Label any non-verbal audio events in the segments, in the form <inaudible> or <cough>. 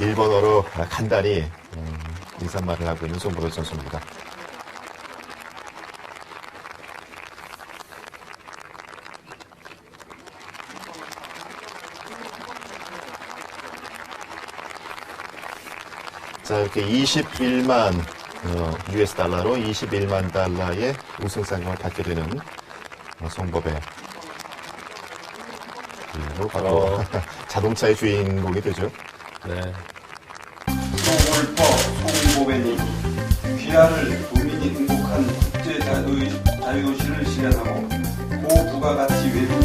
일본어로 간단히 음, 인사말을 하고 있는 송보배 선수입니다. 자, 이렇게 21만 어, US 달러로 21만 달러의 우승상금을 받게 되는 어, 송법의 그리고 바로 어. <laughs> 자동차의 주인공이 되죠. 네. 송골퍼 송보배님 귀하를 국민이 행복한 국제 자유- 자유도시를 실현하고 고부가가치 외국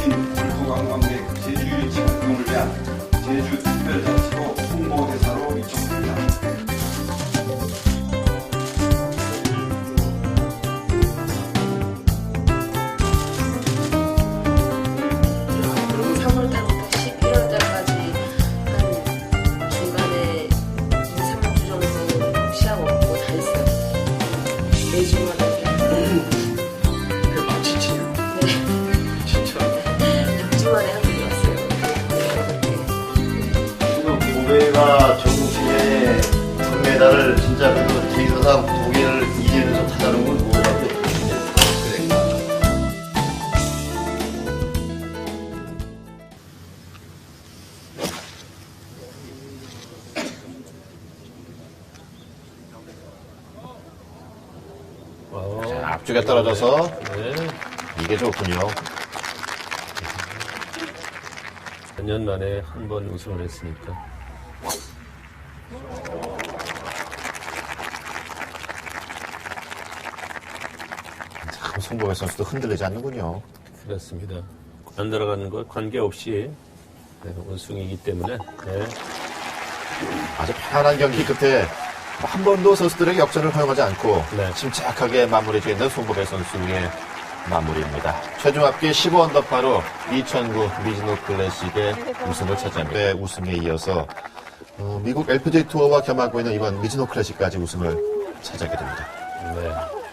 고베가 정신의 금메달을 진짜 그래도 제이사상 두 개를 이기면서 타자는 건 뭐가 그래. 어, 자, 앞쪽에 떨어져서 네. 이게 좋군요. 4년 만에 한 번 우승을 했으니까. 송보배 선수도 흔들리지 않는군요. 그렇습니다. 안 들어가는 것 관계없이 네, 우승이기 때문에 네. 아주 편안한 경기 끝에 한 번도 선수들에게 역전을 허용하지 않고 네. 침착하게 마무리해 있는 송보배 선수의 마무리입니다. 최종 합계 15언더파로 2009 미즈노 클래식의 우승을 차지합니다. 네, 우승에 이어서 어, 미국 LPG 투어와 겸하고 있는 이번 미즈노 클래식까지 우승을 차지하게 됩니다. 네.